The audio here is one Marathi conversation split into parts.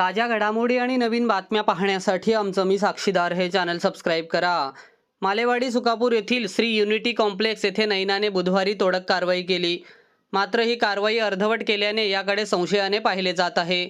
ताज्या घडामोडी आणि नवीन बातम्या पाहण्यासाठी आमचं मी साक्षीदार हे चॅनल सबस्क्राईब करा. मालेवाडी सुकापूर येथील श्री युनिटी कॉम्प्लेक्स येथे नैनाने बुधवारी तोडक कारवाई केली. मात्र ही कारवाई अर्धवट केल्याने याकडे संशयाने पाहिले जात आहे.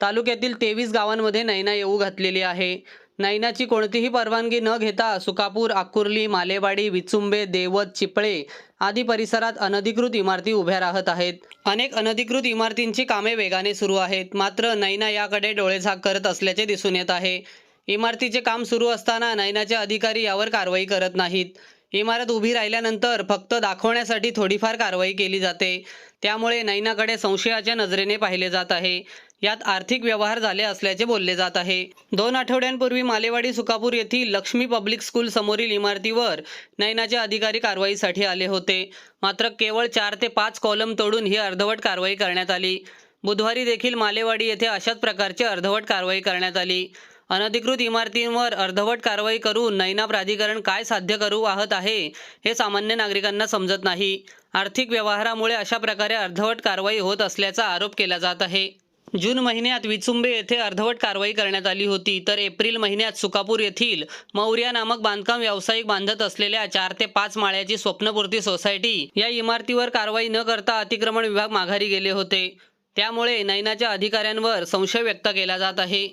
तालुक्यातील तेवीस गावांमध्ये नैना येऊ घातलेली आहे. नैनाची कोणतीही परवानगी न घेता सुकापूर आकुर्ली मालेवाडी विचुंबे देवत चिपळे आदी परिसरात अनधिकृत इमारती उभ्या राहत आहेत. अनेक अनधिकृत इमारतींची कामे वेगाने सुरू आहेत. मात्र नैना याकडे डोळेझाक करत असल्याचे दिसून येत आहे. इमारतीचे काम सुरू असताना नैनाचे अधिकारी यावर कारवाई करत नाहीत. इमारत उभी राहिल्यानंतर फक्त दाखवण्यासाठी थोडीफार कारवाई केली जाते. त्यामुळे नैनाकडे संशयाच्या नजरेने पाहिले जात आहे. यात आर्थिक व्यवहार झाले असल्याचे बोलले जात आहे. दोन आठवड्यांपूर्वी मालेवाडी सुकापूर येथील लक्ष्मी पब्लिक स्कूल समोरील इमारतीवर नैनाचे अधिकारी कारवाईसाठी आले होते. मात्र केवळ चार ते पाच कॉलम तोडून ही अर्धवट कारवाई करण्यात आली. बुधवारी देखील मालेवाडी येथे अशाच प्रकारची अर्धवट कारवाई करण्यात आली. अनधिकृत इमारतींवर अर्धवट कारवाई करून नैना प्राधिकरण काय साध्य करू वाहत आहे हे सामान्य नागरिकांना समजत नाही. आर्थिक व्यवहारामुळे अशा प्रकारे अर्धवट कारवाई होत असल्याचा आरोप केला जात आहे. जून महिन्यात विचुंबे येथे अर्धवट कारवाई करण्यात आली होती तर एप्रिल महिन्यात सुकापूर येथील मौर्या नामक बांधकाम व्यावसायिक बांधत असलेल्या चार ते पाच माळ्याची स्वप्नपूर्ती सोसायटी या इमारतीवर कारवाई न करता अतिक्रमण विभाग माघारी गेले होते. त्यामुळे नैनाच्या अधिकाऱ्यांवर संशय व्यक्त केला जात आहे.